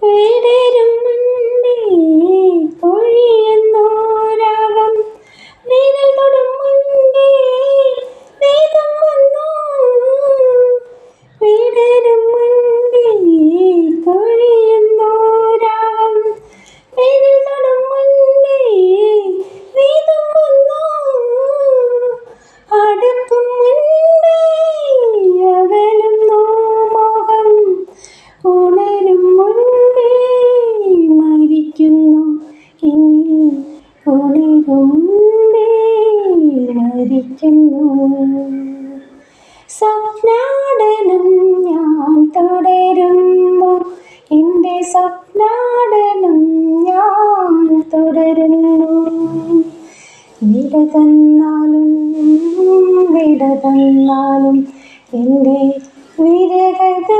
Hey. മരിക്കുന്നു സ്വപ്നാടനം ഞാൻ തുടരുന്നു. എന്റെ സ്വപ്നാടനം ഞാൻ തുടരുന്നു. വിട തന്നാലും വിട തന്നാലും എന്റെ സ്മരണ